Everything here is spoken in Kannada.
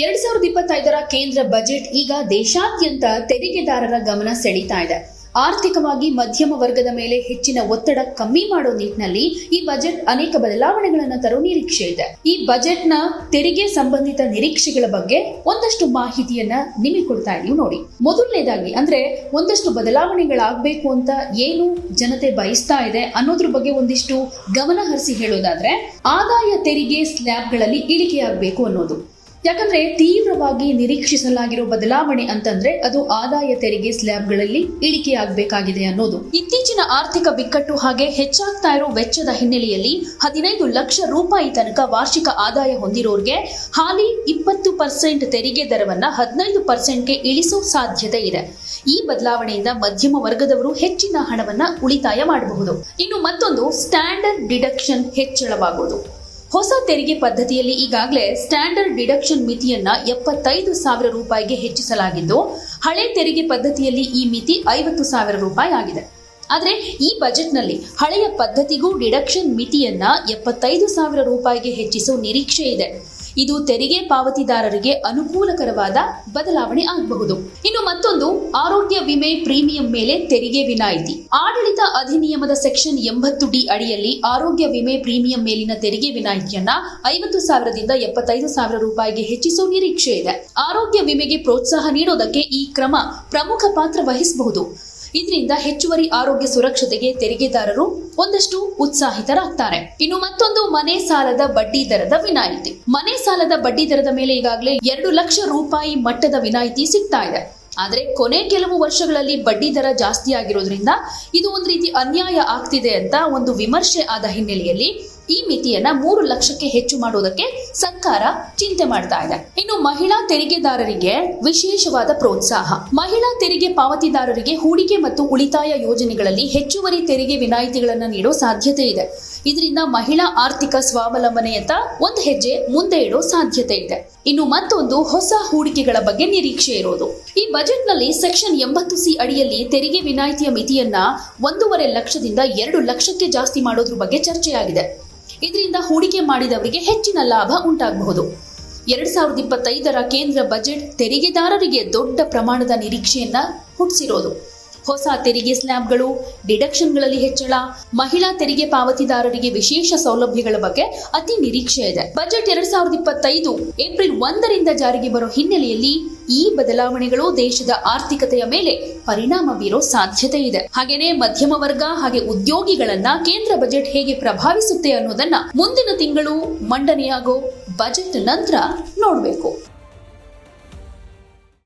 ಎರಡ್ ಸಾವಿರದ ಇಪ್ಪತ್ತೈದರ ಕೇಂದ್ರ ಬಜೆಟ್ ಈಗ ದೇಶಾದ್ಯಂತ ತೆರಿಗೆದಾರರ ಗಮನ ಸೆಳೀತಾ ಇದೆ. ಆರ್ಥಿಕವಾಗಿ ಮಧ್ಯಮ ವರ್ಗದ ಮೇಲೆ ಹೆಚ್ಚಿನ ಒತ್ತಡ ಕಮ್ಮಿ ಮಾಡೋ ನಿಟ್ಟಿನಲ್ಲಿ ಈ ಬಜೆಟ್ ಅನೇಕ ಬದಲಾವಣೆಗಳನ್ನು ತರೋ ನಿರೀಕ್ಷೆ ಇದೆ. ಈ ಬಜೆಟ್ನ ತೆರಿಗೆ ಸಂಬಂಧಿತ ನಿರೀಕ್ಷೆಗಳ ಬಗ್ಗೆ ಒಂದಷ್ಟು ಮಾಹಿತಿಯನ್ನ ನಿಮಗೆ ಕೊಡ್ತಾ ಇದೀವಿ ನೋಡಿ. ಮೊದಲನೇದಾಗಿ ಅಂದ್ರೆ ಒಂದಷ್ಟು ಬದಲಾವಣೆಗಳಾಗಬೇಕು ಅಂತ ಏನು ಜನತೆ ಬಯಸ್ತಾ ಇದೆ ಅನ್ನೋದ್ರ ಬಗ್ಗೆ ಒಂದಿಷ್ಟು ಗಮನ ಹರಿಸಿ ಹೇಳೋದಾದ್ರೆ ಆದಾಯ ತೆರಿಗೆ ಸ್ಲ್ಯಾಬ್ಗಳಲ್ಲಿ ಇಳಿಕೆಯಾಗಬೇಕು ಅನ್ನೋದು. ಯಾಕಂದ್ರೆ ತೀವ್ರವಾಗಿ ನಿರೀಕ್ಷಿಸಲಾಗಿರೋ ಬದಲಾವಣೆ ಅಂತಂದ್ರೆ ಅದು ಆದಾಯ ತೆರಿಗೆ ಸ್ಲ್ಯಾಬ್ಗಳಲ್ಲಿ ಇಳಿಕೆಯಾಗಬೇಕಾಗಿದೆ ಅನ್ನೋದು. ಇತ್ತೀಚಿನ ಆರ್ಥಿಕ ಬಿಕ್ಕಟ್ಟು ಹಾಗೆ ಹೆಚ್ಚಾಗ್ತಾ ಇರೋ ವೆಚ್ಚದ ಹಿನ್ನೆಲೆಯಲ್ಲಿ ಹದಿನೈದು ಲಕ್ಷ ರೂಪಾಯಿ ತನಕ ವಾರ್ಷಿಕ ಆದಾಯ ಹೊಂದಿರೋರ್ಗೆ ಹಾಲಿ ಇಪ್ಪತ್ತು ಪರ್ಸೆಂಟ್ ತೆರಿಗೆ ದರವನ್ನ ಹದಿನೈದು ಪರ್ಸೆಂಟ್ಗೆ ಇಳಿಸೋ ಸಾಧ್ಯತೆ ಇದೆ. ಈ ಬದಲಾವಣೆಯಿಂದ ಮಧ್ಯಮ ವರ್ಗದವರು ಹೆಚ್ಚಿನ ಹಣವನ್ನ ಉಳಿತಾಯ ಮಾಡಬಹುದು. ಇನ್ನು ಮತ್ತೊಂದು ಸ್ಟ್ಯಾಂಡರ್ಡ್ ಡಿಡಕ್ಷನ್ ಹೆಚ್ಚಳವಾಗುವುದು ಹೊಸ ತೆರಿಗೆ ಪದ್ಧತಿಯಲ್ಲಿ ಈಗಾಗಲೇ ಸ್ಟ್ಯಾಂಡರ್ಡ್ ಡಿಡಕ್ಷನ್ ಮಿತಿಯನ್ನ ಎಪ್ಪತ್ತೈದು ಸಾವಿರ ರೂಪಾಯಿಗೆ ಹೆಚ್ಚಿಸಲಾಗಿದ್ದು, ಹಳೆ ತೆರಿಗೆ ಪದ್ಧತಿಯಲ್ಲಿ ಈ ಮಿತಿ ಐವತ್ತು ಸಾವಿರ ರೂಪಾಯಿ ಆಗಿದೆ. ಆದರೆ ಈ ಬಜೆಟ್ನಲ್ಲಿ ಹಳೆಯ ಪದ್ಧತಿಗೂ ಡಿಡಕ್ಷನ್ ಮಿತಿಯನ್ನ ಎಪ್ಪತ್ತೈದು ಸಾವಿರ ರೂಪಾಯಿಗೆ ಹೆಚ್ಚಿಸುವ ನಿರೀಕ್ಷೆ ಇದೆ. ಇದು ತೆರಿಗೆ ಪಾವತಿದಾರರಿಗೆ ಅನುಕೂಲಕರವಾದ ಬದಲಾವಣೆ ಆಗಬಹುದು. ಇನ್ನು ಮತ್ತೊಂದು, ಆರೋಗ್ಯ ವಿಮೆ ಪ್ರೀಮಿಯಂ ಮೇಲೆ ತೆರಿಗೆ ವಿನಾಯಿತಿ. ಆಡಳಿತ ಅಧಿನಿಯಮದ ಸೆಕ್ಷನ್ ಎಂಬತ್ತು ಡಿ ಅಡಿಯಲ್ಲಿ ಆರೋಗ್ಯ ವಿಮೆ ಪ್ರೀಮಿಯಂ ಮೇಲಿನ ತೆರಿಗೆ ವಿನಾಯಿತಿಯನ್ನ ಐವತ್ತು ಸಾವಿರದಿಂದ ಎಪ್ಪತ್ತೈದು ಸಾವಿರ ರೂಪಾಯಿಗೆ ಹೆಚ್ಚಿಸುವ ನಿರೀಕ್ಷೆ ಇದೆ. ಆರೋಗ್ಯ ವಿಮೆಗೆ ಪ್ರೋತ್ಸಾಹ ನೀಡೋದಕ್ಕೆ ಈ ಕ್ರಮ ಪ್ರಮುಖ ಪಾತ್ರ ವಹಿಸಬಹುದು. ಇದರಿಂದ ಹೆಚ್ಚುವರಿ ಆರೋಗ್ಯ ಸುರಕ್ಷತೆಗೆ ತೆರಿಗೆದಾರರು ಒಂದಷ್ಟು ಉತ್ಸಾಹಿತರಾಗ್ತಾರೆ. ಇನ್ನು ಮತ್ತೊಂದು ಮನೆ ಸಾಲದ ಬಡ್ಡಿ ದರದ ವಿನಾಯಿತಿ. ಮನೆ ಸಾಲದ ಬಡ್ಡಿ ದರದ ಮೇಲೆ ಈಗಾಗಲೇ ಎರಡು ಲಕ್ಷ ರೂಪಾಯಿ ಮಟ್ಟದ ವಿನಾಯಿತಿ ಸಿಗ್ತಾ ಇದೆ. ಆದರೆ ಕೊನೆ ಕೆಲವು ವರ್ಷಗಳಲ್ಲಿ ಬಡ್ಡಿ ದರ ಜಾಸ್ತಿ ಆಗಿರೋದ್ರಿಂದ ಇದು ಒಂದು ರೀತಿ ಅನ್ಯಾಯ ಆಗ್ತಿದೆ ಅಂತ ಒಂದು ವಿಮರ್ಶೆ ಆದ ಹಿನ್ನೆಲೆಯಲ್ಲಿ ಈ ಮಿತಿಯನ್ನ ಮೂರು ಲಕ್ಷಕ್ಕೆ ಹೆಚ್ಚು ಮಾಡುವುದಕ್ಕೆ ಸರ್ಕಾರ ಚಿಂತೆ ಮಾಡ್ತಾ ಇದೆ. ಇನ್ನು ಮಹಿಳಾ ತೆರಿಗೆದಾರರಿಗೆ ವಿಶೇಷವಾದ ಪ್ರೋತ್ಸಾಹ. ಮಹಿಳಾ ತೆರಿಗೆ ಪಾವತಿದಾರರಿಗೆ ಹೂಡಿಕೆ ಮತ್ತು ಉಳಿತಾಯ ಯೋಜನೆಗಳಲ್ಲಿ ಹೆಚ್ಚುವರಿ ತೆರಿಗೆ ವಿನಾಯಿತಿಗಳನ್ನು ನೀಡೋ ಸಾಧ್ಯತೆ ಇದೆ. ಇದರಿಂದ ಮಹಿಳಾ ಆರ್ಥಿಕ ಸ್ವಾವಲಂಬನೆಯತ್ತ ಒಂದು ಹೆಜ್ಜೆ ಮುಂದೆ ಇಡೋ ಸಾಧ್ಯತೆ ಇದೆ. ಇನ್ನು ಮತ್ತೊಂದು ಹೊಸ ಹೂಡಿಕೆಗಳ ಬಗ್ಗೆ ನಿರೀಕ್ಷೆ ಇರೋದು. ಈ ಬಜೆಟ್ನಲ್ಲಿ ಸೆಕ್ಷನ್ ಎಂಬತ್ತು ಸಿ ಅಡಿಯಲ್ಲಿ ತೆರಿಗೆ ವಿನಾಯಿತಿಯ ಮಿತಿಯನ್ನ ಒಂದೂವರೆ ಲಕ್ಷದಿಂದ ಎರಡು ಲಕ್ಷಕ್ಕೆ ಜಾಸ್ತಿ ಮಾಡೋದ್ರ ಬಗ್ಗೆ ಚರ್ಚೆಯಾಗಿದೆ. ಇದರಿಂದ ಹೂಡಿಕೆ ಮಾಡಿದವರಿಗೆ ಹೆಚ್ಚಿನ ಲಾಭ ಉಂಟಾಗಬಹುದು. ಎರಡ್ ಸಾವಿರದ ಇಪ್ಪತ್ತೈದರ ಕೇಂದ್ರ ಬಜೆಟ್ ತೆರಿಗೆದಾರರಿಗೆ ದೊಡ್ಡ ಪ್ರಮಾಣದ ನಿರೀಕ್ಷೆಯನ್ನ ಹುಟ್ಟಿಸಿರೋದು. ಹೊಸ ತೆರಿಗೆ ಸ್ಲ್ಯಾಬ್ಗಳು, ಡಿಡಕ್ಷನ್ಗಳಲ್ಲಿ ಹೆಚ್ಚಳ, ಮಹಿಳಾ ತೆರಿಗೆ ಪಾವತಿದಾರರಿಗೆ ವಿಶೇಷ ಸೌಲಭ್ಯಗಳ ಬಗ್ಗೆ ಅತಿ ನಿರೀಕ್ಷೆ ಇದೆ. ಬಜೆಟ್ ಎರಡ್ ಸಾವಿರದ ಇಪ್ಪತ್ತೈದು ಏಪ್ರಿಲ್ ಒಂದರಿಂದ ಜಾರಿಗೆ ಬರೋ ಹಿನ್ನೆಲೆಯಲ್ಲಿ ಈ ಬದಲಾವಣೆಗಳು ದೇಶದ ಆರ್ಥಿಕತೆಯ ಮೇಲೆ ಪರಿಣಾಮ ಬೀರೋ ಸಾಧ್ಯತೆ ಇದೆ. ಹಾಗೇನೆ ಮಧ್ಯಮ ವರ್ಗ ಹಾಗೆ ಉದ್ಯೋಗಿಗಳನ್ನ ಕೇಂದ್ರ ಬಜೆಟ್ ಹೇಗೆ ಪ್ರಭಾವಿಸುತ್ತೆ ಅನ್ನೋದನ್ನ ಮುಂದಿನ ತಿಂಗಳು ಮಂಡನೆಯಾಗೋ ಬಜೆಟ್ ನಂತರ ನೋಡಬೇಕು.